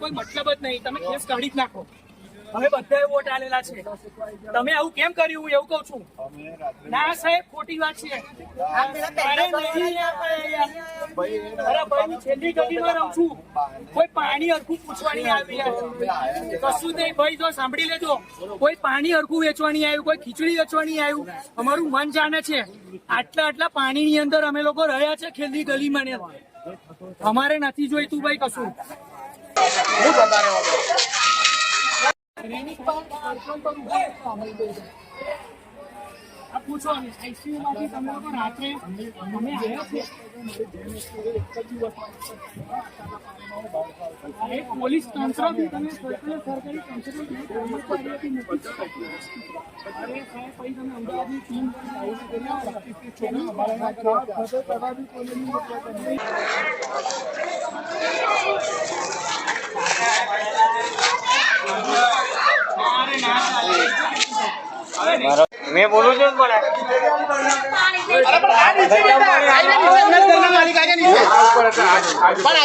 કોઈ મતલબ જ નહીં. તમે કેસ કાઢી જ નાખો. હવે બધાએ વોટ આલેલા છે. તમે આવું કેમ કર્યું? એવું કહું છું. ના, સાહેબ, ખોટી વાત છે. ગલીમાં રહું છું. કોઈ પાણી અરખું પૂછવાની આવી કશું નહીં. ભાઈ, જો સાંભળી લેજો. કોઈ પાણી અરખું વેચવાની આવ્યું, કોઈ ખીચડી વેચવાની આવ્યું. અમારું મન જાણે છે, આટલા આટલા પાણીની અંદર અમે લોકો રહ્યા છે છેલ્લી ગલીમાં ને. અમારે નથી જોઈતું ભાઈ કશું. પૂછો આઈસીયુ માંથી તમે રાત્રે અમે આવ્યા છે? અરે પોલીસ તંત્ર તમે પણ સરકારી તંત્ર કર્મચારીઓથી શકતા. અરે સાહેબ પછી તમે ના ચાલે. મેં બોલું છું પણ પણ